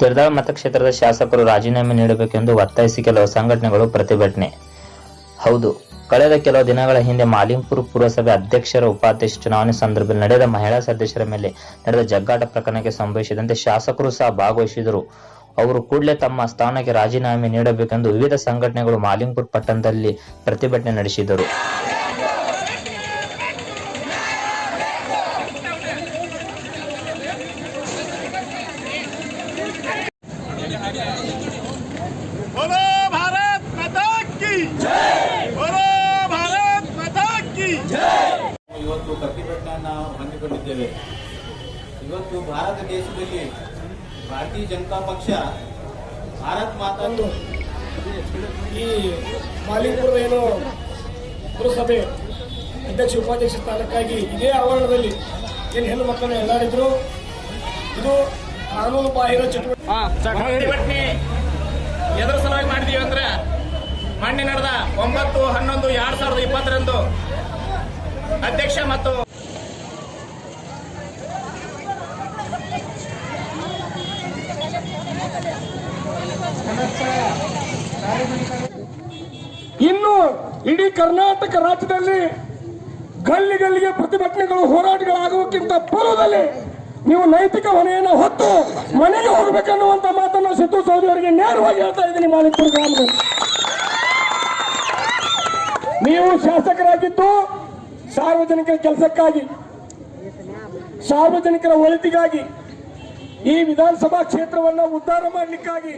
ತಿರ್ದಾಳ ಮತಕ್ಷೇತ್ರದ ಶಾಸಕರು ರಾಜೀನಾಮೆ ನೀಡಬೇಕೆಂದು ಒತ್ತಾಯಿಸಿ ಕೆಲವು ಸಂಘಟನೆಗಳು ಪ್ರತಿಭಟನೆ. ಹೌದು, ಕಳೆದ ಕೆಲವು ದಿನಗಳ ಹಿಂದೆ ಮಾಲಿಂಪುರ ಪುರಸಭೆ ಅಧ್ಯಕ್ಷರ ಉಪಾಧ್ಯಕ್ಷ ಚುನಾವಣೆ ಸಂದರ್ಭದಲ್ಲಿ ನಡೆದ ಮಹಿಳಾ ಸದಸ್ಯರ ಮೇಲೆ ನಡೆದ ಜಗ್ಗಾಟ ಪ್ರಕರಣಕ್ಕೆ ಸಂಭವಿಸಿದಂತೆ ಶಾಸಕರು ಸಹ ಭಾಗವಹಿಸಿದರು ಅವರು ಕೂಡಲೇ ತಮ್ಮ ಸ್ಥಾನಕ್ಕೆ ರಾಜೀನಾಮೆ ನೀಡಬೇಕೆಂದು ವಿವಿಧ ಸಂಘಟನೆಗಳು ಮಾಲಿಂಪುರ್ ಪಟ್ಟಣದಲ್ಲಿ ಪ್ರತಿಭಟನೆ ನಡೆಸಿದರು बोलो भारत माता की बोलो भारत माता की ಇವತ್ತು ಪ್ರತಿಭಟನೆಯನ್ನು ಹಮ್ಮಿಕೊಂಡಿದ್ದೇವೆ ಇವತ್ತು ಭಾರತ ದೇಶದಲ್ಲಿ ಭಾರತೀಯ ಜನತಾ ಪಕ್ಷ ಭಾರತ್ ಮಾತಾ ಈ ಮಾಲಿಂಗಪುರದ ಏನು ಪುರಸಭೆ ಅಧ್ಯಕ್ಷ ಉಪಾಧ್ಯಕ್ಷ ಸ್ಥಾನಕ್ಕಾಗಿ ಇದೇ ಆವರಣದಲ್ಲಿ ಏನು ಹೆಣ್ಣು ಮಕ್ಕಳನ್ನ ಎಲ್ಲಾಡಿದ್ರು ಇದು ಕಾನೂನು ಬಾಹಿರ ಚಟುವಟಿಕೆ. ಎದುರು ಸಲುವಾಗಿ ಮಾಡಿದೀವಿ ಅಂದ್ರೆ ಮೊನ್ನೆ ನಡೆದ ಒಂಬತ್ತು ಹನ್ನೊಂದು ಎರಡ್ ಸಾವಿರದ ಇಪ್ಪತ್ತರಂದು ಅಧ್ಯಕ್ಷ ಮತ್ತು ಇನ್ನು ಇಡೀ ಕರ್ನಾಟಕ ರಾಜ್ಯದಲ್ಲಿ ಗಲ್ಲಿ ಗಲ್ಲಿಗೆ ಪ್ರತಿಭಟನೆಗಳು ಹೋರಾಟಗಳಾಗುವಕ್ಕಿಂತ ಪೂರ್ವದಲ್ಲಿ ನೀವು ನೈತಿಕ ಹೊಣೆಯನ್ನು ಹೊತ್ತು ಮನೆಗೆ ಹೋಗಬೇಕನ್ನುವಂತ ಮಾತನ್ನು ಸಿದ್ದು ಸೌದಿ ಅವರಿಗೆ ನೇರವಾಗಿ ಹೇಳ್ತಾ ಇದ್ದೀನಿ ಮಾಲಿಕಪುರ ಗ್ರಾಮದಲ್ಲಿ. ನೀವು ಶಾಸಕರಾಗಿದ್ದು ಸಾರ್ವಜನಿಕರ ಕೆಲಸಕ್ಕಾಗಿ, ಸಾರ್ವಜನಿಕರ ಒಳಿತಿಗಾಗಿ ಈ ವಿಧಾನಸಭಾ ಕ್ಷೇತ್ರವನ್ನು ಉದ್ಧಾರ ಮಾಡಲಿಕ್ಕಾಗಿ